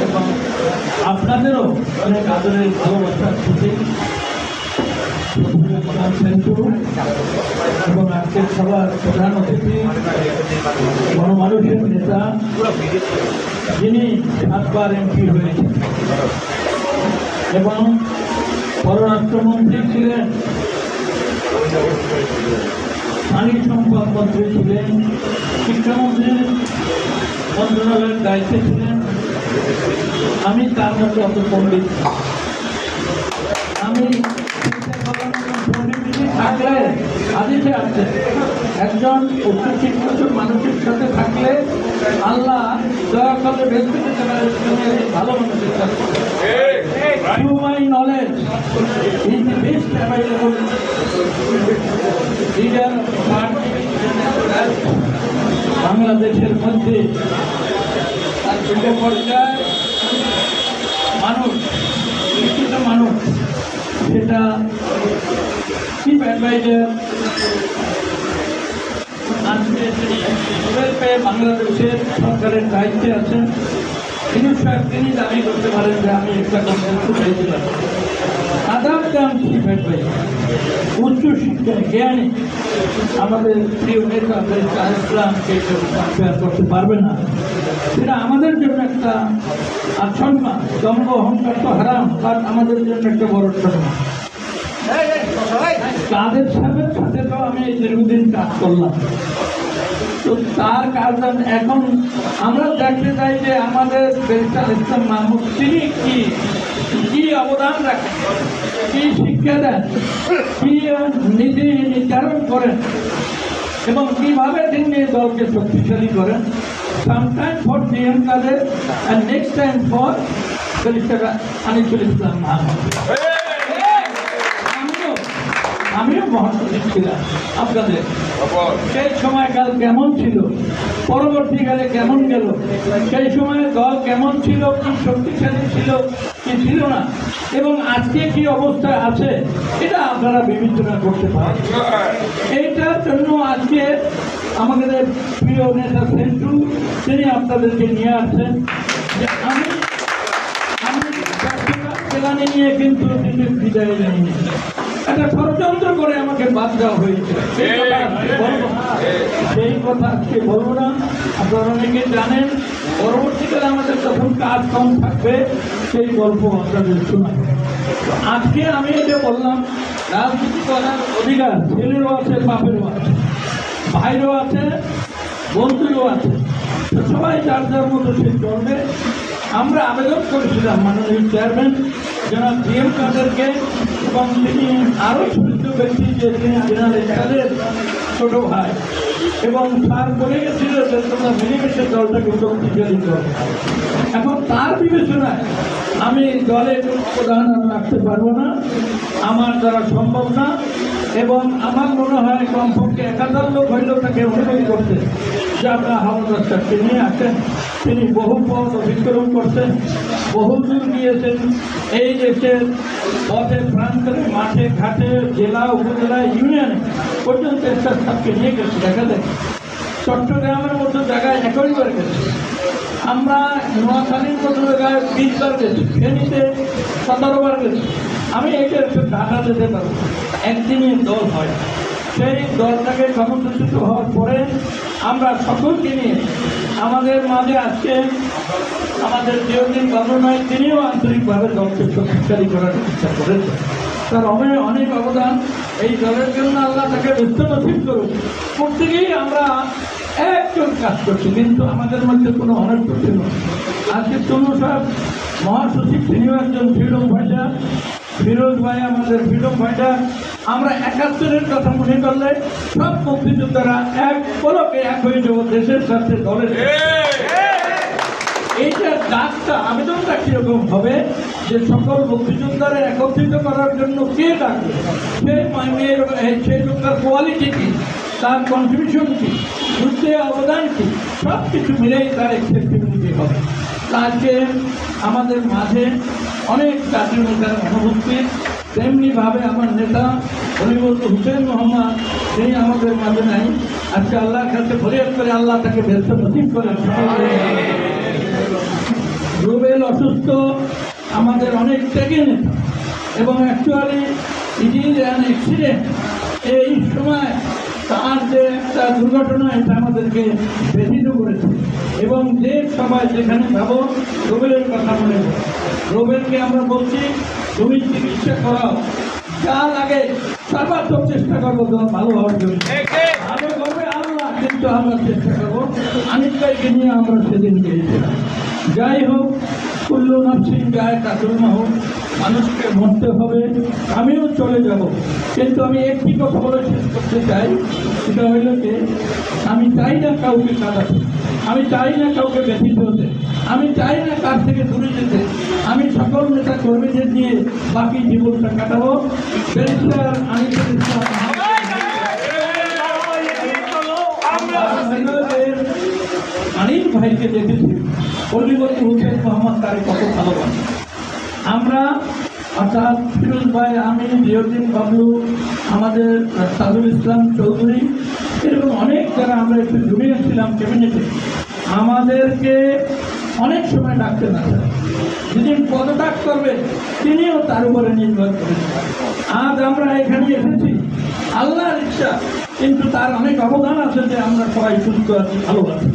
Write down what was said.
এবং আপনাদেরও অনেক আদরের ভালোবাসার প্রতি এবং আজকের সবার প্রধান অতিথি, গণমানুষের নেতা, যিনি সাতবার এমপি হয়েছেন। এবং পররাষ্ট্রমন্ত্রী ছিলেন মন্ত্রী ছিলেন, শিক্ষামন্ত্রী, মন্ত্রণালয়ের দায়িত্বে ছিলেন। আমি তার মতো অত পণ্ডিত আমি থাকলে আদিতে আছে একজন উচ্চশিক্ষিত মানুষের সাথে থাকলে আল্লাহ দয়া করে ব্যক্তিগত ভালো মানুষের সাথে Through বাংলাদেশের মধ্যে তার যুব পর্যায়ে মানুষ, শিক্ষিত মানুষ, সেটা চিফ অ্যাডভাইজার আজকে বাংলাদেশের সরকারের দায়িত্বে আছেন। তিনি সাহেব তিনি দাবি করতে পারেন যে আমি একটা কনসেন্স পেয়েছিলাম আদার দাম চিফ অ্যাডভাইজার উচ্চ শিক্ষা আমাদের প্রিয় নেতা প্রেসিডেন্ট ইসলামকে কম্পেয়ার করতে পারবে না। সেটা আমাদের জন্য একটা আচ্ছন্ন দম্ভ অহংকার তো হারাম বাট আমাদের জন্য একটা বড় সম্মান কাদের সাহেবের সাথে তো আমি দীর্ঘদিন কাজ করলাম। তো তার কারণ এখন আমরা দেখতে চাই যে আমাদের বেরিস্টার ইসলাম মাহমুদ, তিনি কি? কি অবদান রাখেন? কি শিক্ষা দেন? কি নীতি নির্ধারণ করেন? এবং কীভাবে তিনি দলকে শক্তিশালী করেন? Sometime for DM Kader next time for barrister Anisul Islam Mahmud. আমিও মহাসচিব ছিলাম আপনাদের। সেই সময়কাল কেমন ছিল? পরবর্তীকালে কেমন গেল? সেই সময়ে দল কেমন ছিল? কি শক্তিশালী ছিল? কি ছিল না? এবং আজকে কি অবস্থায় আছে? এটা আপনারা বিবেচনা করতে পারেন। এইটার জন্য আজকে আমাদের প্রিয় নেতা সেন্টু, তিনি আপনাদেরকে নিয়ে আসছেন। যে আমি আমি নিয়ে কিন্তু বিদায় নেয়নি একটা ষড়যন্ত্র করে আমাকে বাদ দেওয়া হয়েছে। সেই কথা আজকে বলব। না। আপনারা অনেকে জানেন পরবর্তীকালে আমাদের যখন কাজ কম থাকবে সেই গল্প আপনাদের শোনাব। তো আজকে আমি এটা বললাম রাজনীতি করার অধিকার ছেলেরও আছে বাপেরও আছে ভাইরও আছে বন্ধুরও আছে। তো সবাই যার যার মতো সে চলবে আমরা আবেদন করেছিলাম মাননীয় চেয়ারম্যান যারা ডিএম কাদেরকে এবং তিনি আরও চরিত্র ব্যক্তি যে তিনি জেনারেল ছোট ভাই এবং তার বলে গেছিল যে তোমরা মিলেমিশে দলটাকে শক্তিশালী করো এখন তার বিবেচনায় আমি দলের আমি রাখতে পারব না, আমার দ্বারা সম্ভব না এবং আমার মনে হয় কমপক্ষে এক হাজার লোক হইলেও তাকে অনুরোধ করতে যে আপনার হাওলাদার সাহেবকে নিয়ে আসেন। তিনি বহু পথ অতিক্রম করছেন, বহু দূর গিয়েছেন। এই দেশের পথে, প্রান্তরে মাঠে, ঘাটে, জেলা, উপজেলা, ইউনিয়নে পর্যন্ত একটা সাহেবকে নিয়ে গেছে। দেখা যায়, চট্টগ্রামের মতো জায়গায় একইবার গেছে। আমরা নোয়াখালীর মতো জায়গায় বিশবার গেছি, ফেনীতে সতেরোবার গেছি। আমি এইটা একটু ঢাকা যেতে পারব। একদিনের দল হয়। সেই দলটাকে সমর্থিত হওয়ার পরে আমরা সকলকে নিয়ে আমাদের মাঝে আজকে আমাদের যেদিন গভর্নমেন্ট, তিনিও আন্তরিকভাবে দলকে শক্তিশালী করার চেষ্টা করেছেন। তার অনেক অনেক অবদান। এই দলের জন্য আল্লাহ তাকে ব্যস্ত নসিব করুন প্রত্যেকেই আমরা একজন কাজ করছি, কিন্তু আমাদের মধ্যে কোনো অনেক ছিল না। আজকে তনু সাহেব মহাসচিব, তিনিও একজন ফ্রিডম ফাইটার। ফিরোজ ভাই আমাদের ফ্রিডম ফাইটার আমরা একাত্তরের কথা মনে করলে সব মুক্তিযোদ্ধারা এক পলকে এক হয়ে যাব দেশের স্বার্থে দলের এইটার ডাকটা আবেদনটা কীরকম হবে? যে সকল মুক্তিযোদ্ধারা একত্রিত করার জন্য কে ডাকবে সেই মাইনের সেই লোকটার কোয়ালিটি কি? তার কন্ট্রিবিউশন কি? যুদ্ধে অবদান কি? সব কিছু মিলেই তার এক্সেপ্টেবিলিটি হবে। আজকে আমাদের মাঝে অনেক জাতীয় নেতার অনুভূতি তেমনি ভাবে আমার নেতা হরিবত হুসেন মোহাম্মদ, তিনি আমাদের মাঝে নাই। আজকে আল্লাহর কাছে ফরিয়াদ করে আল্লাহ তাকে ব্যস্ত নসিব করেন। রুবেল অসুস্থ, আমাদের অনেক ত্যাগী নেতা। এবং অ্যাকচুয়ালি ইট ইজ অ্যান এই সময় তার যে একটা দুর্ঘটনা এটা আমাদেরকে ব্যথিত করেছে। এবং যে সবাই যেখানে যাব রুবেলের কথা মনে রুবেলকে আমরা বলছি তুমি চিকিৎসা করাও। যা লাগে সর্বাত্মক চেষ্টা করব তোমার ভালো হওয়ার জন্য। ভালো করবে আল্লাহ কিন্তু আমরা চেষ্টা করব। অনেক ভাইকে নিয়ে আমরা সেদিন গিয়েছিলাম যাই হোক কুল্লু নাফসিন গায়ে কাতুল হোক মানুষকে মরতে হবে, আমিও চলে যাব। কিন্তু আমি একটি কথা বলে শেষ করতে চাই, সেটা হইল যে, আমি চাই না কাউকে কাটাতে আমি চাই না কাউকে ব্যথিত হতে, আমি চাই না কার থেকে দূরে যেতে, আমি সকল নেতা কর্মীদের নিয়ে বাকি জীবনটা কাটাবো। আনিসুল ভাইকে দেখেছি পল্লীবতী হুসেন মোহাম্মদ তারে কত ভালোবাসে। আমরা, অর্থাৎ ফিরোজ ভাই, আমি জিয়ুদ্দিন বাবলু, আমাদের সাদুল ইসলাম চৌধুরী, এরকম অনেক যারা আমরা একটু জুনিয়র ছিলাম ক্যাবিনেটে, আমাদেরকে অনেক সময় ডাকতে না যেদিন পদত্যাগ করবে, তিনিও তার উপরে নির্ভর করেন আজ আমরা এখানে এসেছি, আল্লাহর ইচ্ছা, কিন্তু তার অনেক অবদান আছে যে আমরা সবাই সুস্থ আছি ভালো আছি